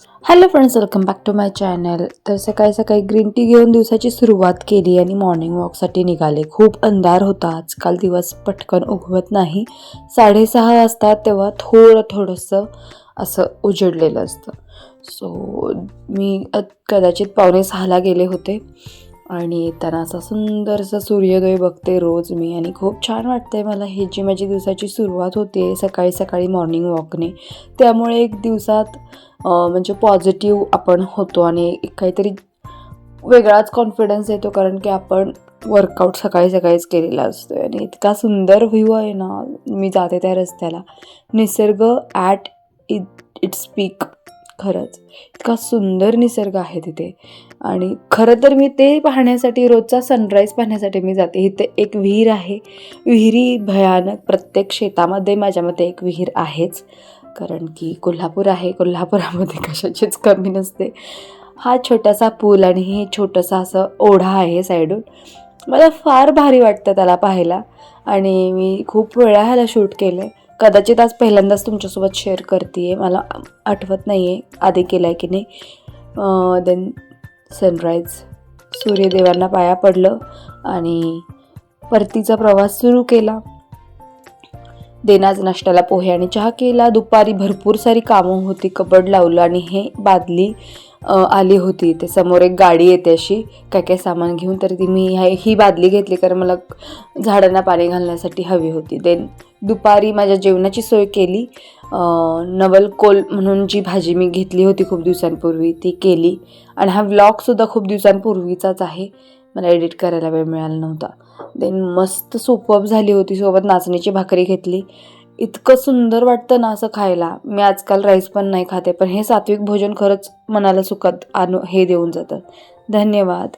Hello friends welcome back to my channel तर सकाळी सकाळी ग्रीन टी घेऊन दिवसाची सुरुवात केली आणि मॉर्निंग वॉकसाठी निघाले. खूप अंधार होता. आजकाल दिवस पटकन उगवत नाही. साडेसहा वाजता तेव्हा थोडं थोडंसं असं उजडलेलं असतं. सो मी कदाचित पावणे सहाला गेले होते. आणि येताना असा सुंदरसा सूर्योदय बघते रोज मी. आणि खूप छान वाटते मला हे जी माझी दिवसाची सुरुवात होते सकाळी सकाळी मॉर्निंग वॉकने त्यामुळे एक दिवसात म्हणजे पॉझिटिव्ह आपण होतो आणि एक काहीतरी वेगळाच कॉन्फिडन्स येतो कारण की आपण वर्कआउट सकाळी सकाळीच केलेला असतो आणि इतका सुंदर व्ह्यू आहे ना मी जाते त्या रस्त्याला. निसर्ग ॲट इट इट्स पीक खरंच. इतका सुंदर निसर्ग आहे तिथे. आणि खरं तर मी ते पाहण्यासाठी रोजचा सनराईज पाहण्यासाठी मी जाते. इथे एक विहीर आहे. विहिरी भयानक. प्रत्येक शेतामध्ये माझ्या मते एक विहीर आहेच. कारण की कोल्हापूर आहे. कोल्हापुरामध्ये कशाचीच कमी नसते. हा छोटासा पूल आणि हे छोटंसं असं ओढा आहे साईडून. मला फार भारी वाटतं त्याला पाहायला. आणि मी खूप वेळा ह्याला शूट केलं आहे कदाचित आज पहिल्यांदाच तुमच्यासोबत शेअर करते आहे मला आठवत नाही आहे आधी केलं आहे की नाही. देन सनराईज सूर्यदेवांना पाया पडलं आणि परतीचा प्रवास सुरू केला. देनाज नाश्त्याला पोहे आणि चहा केला. दुपारी भरपूर सारी कामं होती. कबड लावलं आणि हे बादली आली होती. ते समोर एक गाडी येते अशी. काय काय सामान घेऊन तर ती मी ह्या- ही बादली घेतली कारण मला झाडांना पाणी घालण्यासाठी हवी होती. देन दुपारी माझ्या जेवणाची सोय केली. नवल नवलकोल म्हणून जी भाजी मी घेतली होती खूप दिवसांपूर्वी ती केली. आणि हा व्लॉगसुद्धा खूप दिवसांपूर्वीचाच आहे. मला एडिट करायला वेळ मिळाला नव्हता. देन मस्त सोपअप झाली होती सोबत नाचणीची भाकरी घेतली. इतकं सुंदर वाटतं ना असं खायला. मी आजकाल राईस पण नाही खाते पण हे सात्विक भोजन खरंच मनाला सुखात आणू हे देऊन जातं. धन्यवाद.